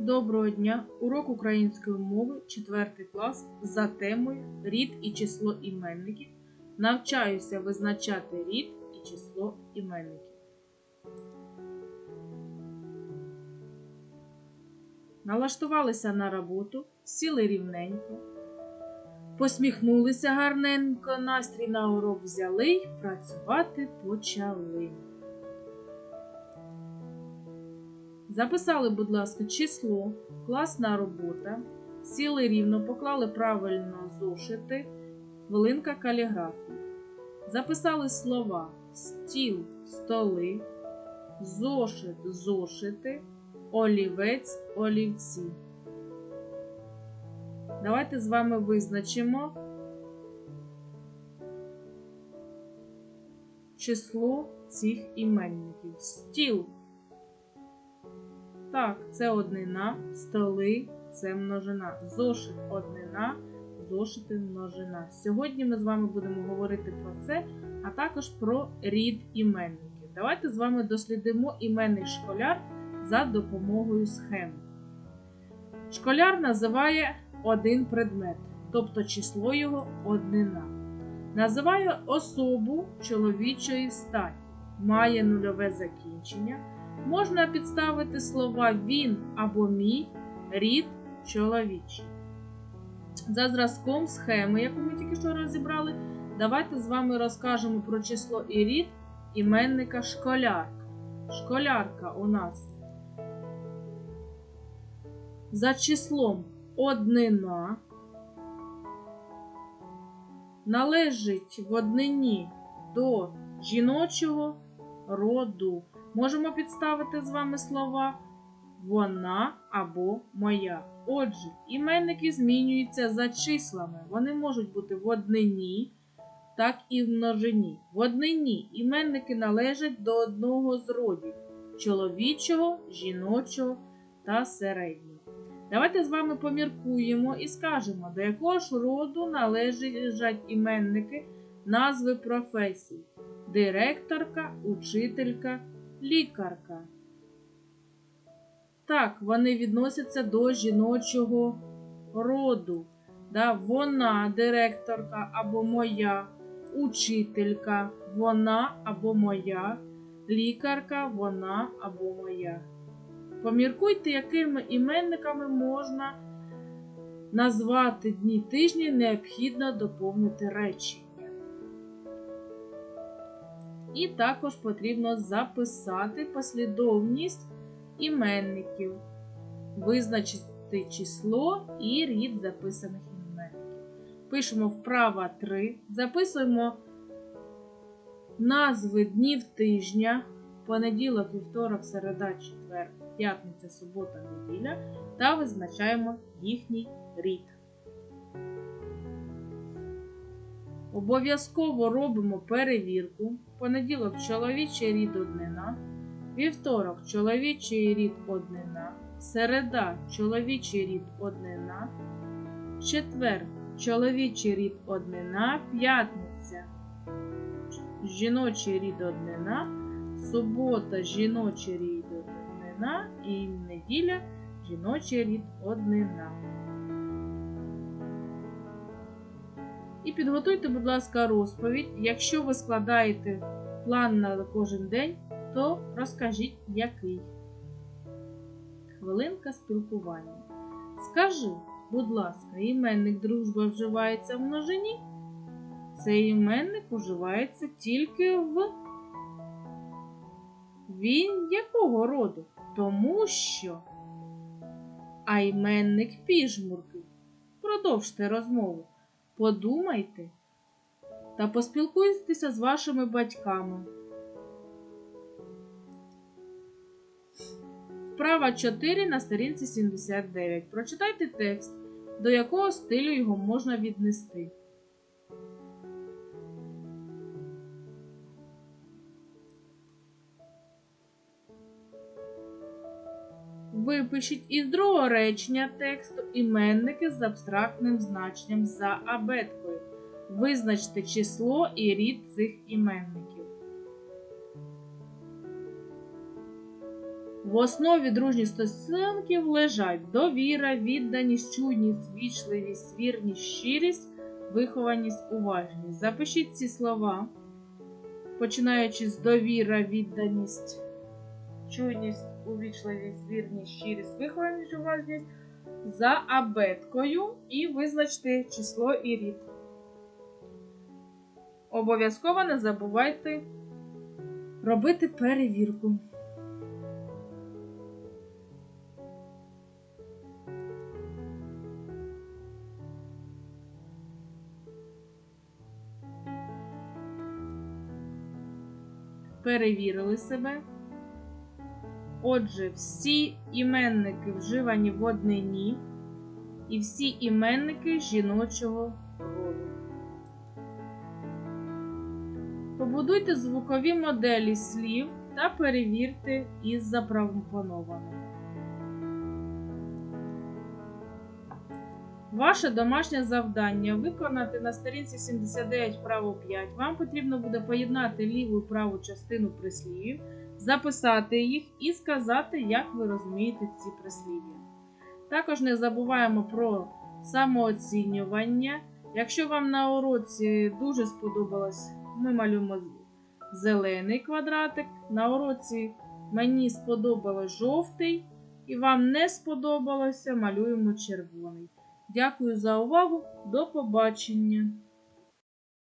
Доброго дня! Урок української мови 4 клас за темою Рід і число іменників. Навчаюся визначати рід і число іменників. Налаштувалися на роботу, сіли рівненько, посміхнулися гарненько, настрій на урок взяли й працювати почали. Записали, будь ласка, число, класна робота. Сіли рівно, поклали правильно зошити, хвилинка каліграфії. Записали слова стіл, столи, зошит, зошити, олівець, олівці. Давайте з вами визначимо число цих іменників. Стіл. Так, це однина, столи це множина. Зошит однина, зошити множина. Сьогодні ми з вами будемо говорити про це, а також про рід іменників. Давайте з вами дослідимо іменний школяр за допомогою схеми. Школяр називає один предмет, тобто число його однина. Називає особу чоловічої статі, має нульове закінчення. Можна підставити слова він або мій, рід чоловічий. За зразком схеми, яку ми тільки що розібрали, давайте з вами розкажемо про число і рід іменника школярка. Школярка у нас за числом однина належить в однині до жіночого роду. Можемо підставити з вами слова вона або моя. Отже, іменники змінюються за числами. Вони можуть бути в однині, так і в множині. В однині іменники належать до одного з родів чоловічого, жіночого та середнього. Давайте з вами поміркуємо і скажемо, до якого ж роду належать іменники назви професій: директорка, учителька лікарка. Так, вони відносяться до жіночого роду. Да? Вона директорка або моя, учителька, вона або моя, лікарка, вона або моя. Поміркуйте, якими іменниками можна назвати дні тижні, необхідно доповнити речення. І також потрібно записати послідовність іменників, визначити число і рід записаних іменників. Пишемо вправа 3, записуємо назви днів тижня, понеділок, вівторок, середа, четвер, п'ятниця, субота, неділя та визначаємо їхній рід. Обов'язково робимо перевірку. Понеділок чоловічий рід однина, вівторок чоловічий рід однина, середа чоловічий рід однина, четвер чоловічий рід однина, п'ятниця жіночий рід однина, субота жіночий рід однина. І неділя жіночий рід однина. І підготуйте, будь ласка, розповідь. Якщо ви складаєте план на кожен день, то розкажіть, який. Хвилинка спілкування. Скажи, будь ласка, іменник дружба вживається в множині? Цей іменник вживається тільки в він якого роду? Тому що. А іменник піжмурки. Продовжте розмову. Подумайте та поспілкуйтеся з вашими батьками. Вправа 4 на сторінці 79. Прочитайте текст, до якого стилю його можна віднести. Випишіть із другого речення тексту іменники з абстрактним значенням за абеткою. Визначте число і рід цих іменників. В основі дружніх стосунків лежать довіра, відданість, чуйність, вічливість, вірність, щирість, вихованість, уважність. Запишіть ці слова, починаючи з довіра, відданість, чуйність, увічливість, вірність, щирість, вихованість, уважність за абеткою і визначте число і рід. Обов'язково не забувайте робити перевірку. Перевірили себе. Отже, всі іменники вживані в однині і всі іменники жіночого роду. Побудуйте звукові моделі слів та перевірте із запропонованим. Ваше домашнє завдання виконати на сторінці 79 вправо 5. Вам потрібно буде поєднати ліву і праву частину прислів'їв, записати їх і сказати, як ви розумієте ці прислів'я. Також не забуваємо про самооцінювання. Якщо вам на уроці дуже сподобалось, ми малюємо зелений квадратик. На уроці мені сподобалось жовтий, і вам не сподобалося, малюємо червоний. Дякую за увагу. До побачення!